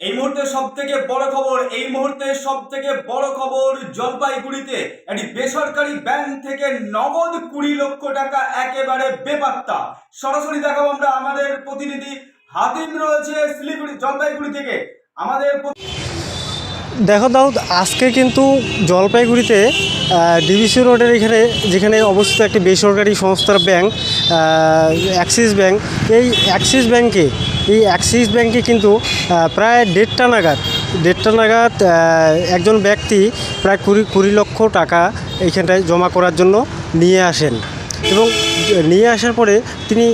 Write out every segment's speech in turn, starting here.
এই মুহূর্তে সব থেকে বড় খবর, এই মুহূর্তে সব থেকে বড় খবর জলপাইগুড়িতে। একটি বেসরকারি ব্যাংক থেকে নগদ কুড়ি লক্ষ টাকা একেবারে বেপাত্তা। সরাসরি দেখাবো আমরা আমাদের প্রতিনিধি হাতিম রয়েছে শিলিগুড়ি জলপাইগুড়ি থেকে। আমাদের দেখো দাউদ, আজকে কিন্তু জলপাইগুড়িতে ডিবিসি রোডের এখানে, যেখানে অবস্থিত একটি বেসরকারি সংস্থার ব্যাংক অ্যাক্সিস ব্যাংক, এই অ্যাক্সিস ব্যাংকে, এই অ্যাক্সিস ব্যাংকে কিন্তু প্রায় দেড়টা নাগাদ দেড়টা নাগাদ একজন ব্যক্তি প্রায় কুড়ি কুড়ি লক্ষ টাকা এইখানটায় জমা করার জন্য নিয়ে আসেন। এবং নিয়ে আসার পরে তিনি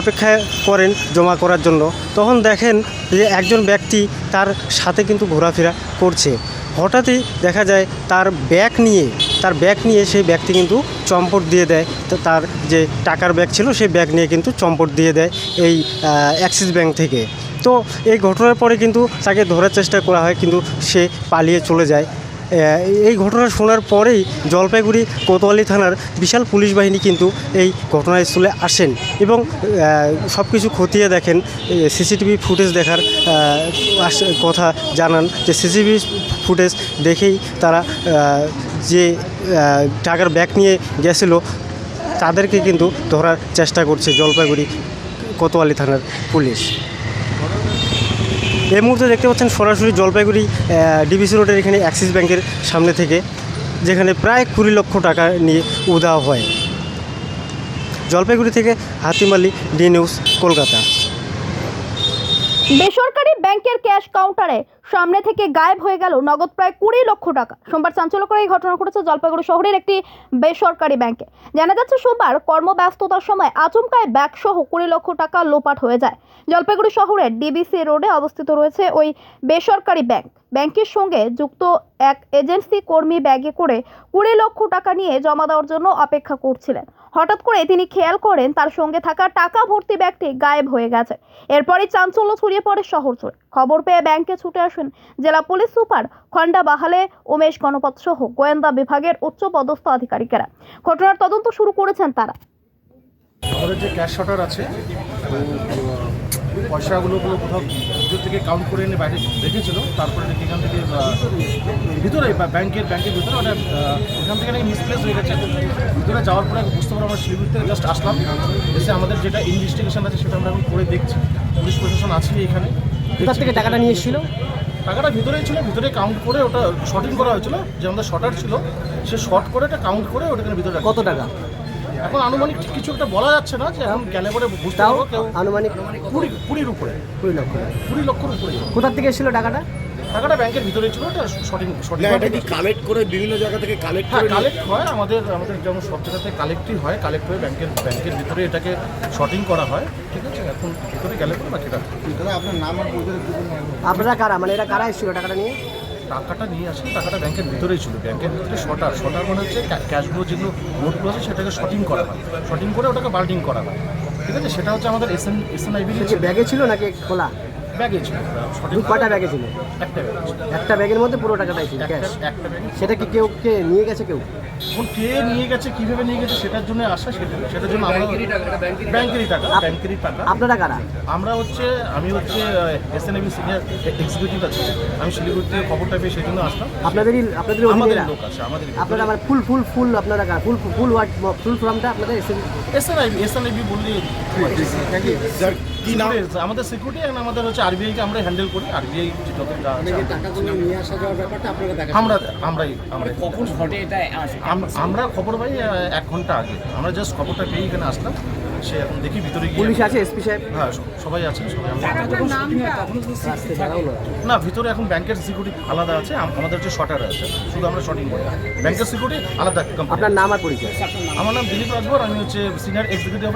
অপেক্ষা করেন জমা করার জন্য। তখন দেখেন যে একজন ব্যক্তি তার সাথে কিন্তু ঘোরাফেরা করছে। হঠাৎই দেখা যায় তার ব্যাগ নিয়ে, তার ব্যাগ নিয়ে সেই ব্যক্তি কিন্তু চম্পট দিয়ে দেয়। তার যে টাকার ব্যাগ ছিল সেই ব্যাগ নিয়ে কিন্তু চম্পট দিয়ে দেয় এই অ্যাক্সিস ব্যাংক থেকে। তো এই ঘটনার পরে কিন্তু তাকে ধরার চেষ্টা করা হয়, কিন্তু সে পালিয়ে চলে যায়। এই ঘটনা শোনার পরেই জলপাইগুড়ি কোতোয়ালি থানার বিশাল পুলিশ বাহিনী কিন্তু এই ঘটনাস্থলে আসেন এবং সব কিছু খতিয়ে দেখেন সিসিটিভি ফুটেজ দেখার কথা জানান যে সিসিটিভি ফুটেজ দেখেই তারা যে টাকার ব্যাগ নিয়ে গেছিল, তাদেরকে কিন্তু ধরার চেষ্টা করছে জলপাইগুড়ি কোতোয়ালি থানার পুলিশ। এই মুহূর্তে দেখতে পাচ্ছেন সরাসরি জলপাইগুড়ি ডিবিসি রোডের এখানে অ্যাক্সিস ব্যাংকের সামনে থেকে, যেখানে প্রায় কুড়ি লক্ষ টাকা নিয়ে উধাও হয়। জলপাইগুড়ি থেকে হাতিমালি, ডি নিউজ, কলকাতা। বেসরকারি ব্যাংকের ক্যাশ কাউন্টারে সামনে থেকে গায়েব হয়ে গেল নগদ প্রায় কুড়ি লক্ষ টাকা। সোমবার চাঞ্চল্যকর এই ঘটনা ঘটেছে জলপাইগুড়ি শহরের একটি বেসরকারি ব্যাংকে। জানা যাচ্ছে, সোমবার কর্মব্যস্ততার সময় আচমকায় ব্যাগ সহ কুড়ি লক্ষ টাকা লোপাট হয়ে যায়। জলপাইগুড়ি শহরের ডিবিসি রোডে অবস্থিত রয়েছে ওই বেসরকারি ব্যাংক। ব্যাংকের সঙ্গে যুক্ত এক এজেন্সি কর্মী ব্যাগে করে কুড়ি লক্ষ টাকা নিয়ে জমা দেওয়ার জন্য অপেক্ষা করছিলেন। হঠাৎ করে তিনি খেয়াল করেন, তার সঙ্গে থাকা টাকা ভর্তি ব্যাগটি গায়েব হয়ে গেছে। এরপরই চাঞ্চল্য ছড়িয়ে পড়ে শহর জুড়ে। খবর পেয়ে ব্যাংকে ছুটে আসেন জেলা পুলিশ সুপার খন্ডা বাহালে উমেশ গণপত সহ গোয়েন্দা বিভাগের উচ্চ পদস্থ আধিকারিকেরা। ঘটনার তদন্ত শুরু করেছেন তারা। আমাদের যে ক্যাশ শটার আছে পয়সাগুলো গুলো কোথাও ভিতর থেকে কাউন্ট করে এনে বাইরে রেখেছিল তারপরে নাকি এখান থেকে ভিতরে ব্যাংকের ব্যাংকের ভিতরে ওটা ওখান থেকে নাকি মিসপ্লেস হয়ে গেছে। ভিতরে যাওয়ার পরে বুঝতে পারব আমরা শিলিগুড়ি থেকে জাস্ট আসলাম এসে আমাদের যেটা ইনভেস্টিগেশন আছে সেটা আমরা এখন করে দেখছি। পুলিশ প্রশাসন আছে এখানে। কোথা থেকে টাকাটা নিয়ে এসেছিল? টাকাটা ভিতরেই ছিল ভিতরে কাউন্ট করে ওটা শর্টিং করা হয়েছিল যে আমাদের শর্টার ছিল সে শর্ট করে এটা কাউন্ট করে ওটাকে ভিতরে কত টাকা? এখন আনুমানিক কিছু একটা বলা যাচ্ছে না যে এখন গেলে পরে বুঝতে পারব কেউ আনুমানিক কুড়ি কুড়ির উপরে। কুড়ি লক্ষ। কুড়ি লক্ষর উপরে। কোথার থেকে এসেছিল টাকাটা? টাকাটা ব্যাংকের ভিতরে ছিল এটা সঠিক সঠিক এটা কি কালেক্ট করে বিভিন্ন জায়গা থেকে কালেক্ট হ্যাঁ কালেক্ট হয় আমাদের আমাদের যেমন সব জায়গাতে কালেক্টই হয় কালেক্ট হয়ে ব্যাংকের ব্যাংকের ভিতরে এটাকে শর্টিং করা হয় ঠিক আছে? এখন ভিতরে গেলে পরে বাকিটা আপনারা কারা? মানে এটা কারা এসেছিল টাকাটা নিয়ে? টাকাটা নিয়ে আসলে টাকাটা ব্যাংকের ভিতরেই ছিল ব্যাংকের ভিতরে শটার শটার মানে হচ্ছে ক্যাশগুলো যেগুলো নোটগুলো আছে সেটাকে শর্টিং করা হয়। শর্টিং করে ওটাকে বাল্টিং করা হয় ঠিক আছে? সেটা হচ্ছে আমাদের S N S N IB ব্যাগে ছিল নাকি খোলা? ব্যাগে ছিল কটা ব্যাগে ছিল। একটা ব্যাগে একটা ব্যাগের মধ্যে পুরো টাকাটাই ছিল একটা ব্যাগে সেটা কি কেউ কে নিয়ে গেছে কেউ? এখন কে নিয়ে গেছে কীভাবে নিয়ে গেছে সেটার জন্য আসা সেটা সেটার জন্য আমরা ব্যাংকেরই টাকা ব্যাংকেরই টাকা। আপনারা কারা? আমরা হচ্ছে আমি হচ্ছে এস এন সিনিয়র এক্সিকিউটিভ আছে। আমি শিলিগুড়ি থেকে খবরটা পেয়ে সেই জন্য আসলাম। আপনাদেরই আপনাদের আমাদের লোক আছে আমাদের আপনারা মানে ফুল ফুল ফুল আপনারা কারা? ফুল ফুল ওয়ার্ড ফুল ফর্মটা আপনাদের এসে S N IB S N IB বললে কি নাম আমাদের সিকিউরিটি এবং আমাদের হচ্ছে আরবিআইকে আমরা হ্যান্ডেল করি আরবিআই যত যা নিয়ে আসা যাওয়ার ব্যাপারটা আপনারা দেখা আমরা আমরাই আমরা কখন ঘটে এটা আমরা খবর পাই এক ঘণ্টা আগে। আমরা জাস্ট খবরটা পেয়ে এখানে আসলাম। সে এখন দেখি ভিতরে গিয়ে পুলিশ আছে এসপি সাহেব? হ্যাঁ সবাই আছে সবাই না ভিতরে এখন ব্যাংকের সিকিউরিটি আলাদা আছে আমাদের যে শটার আছে শুধু আমরা শটিং করি ব্যাংকের সিকিউরিটি আলাদা কোম্পানি আপনার নাম আর পরিচয়? আমার নাম দিলীপ রাজভর আমি হচ্ছে সিনিয়র এক্সিকিউটিভ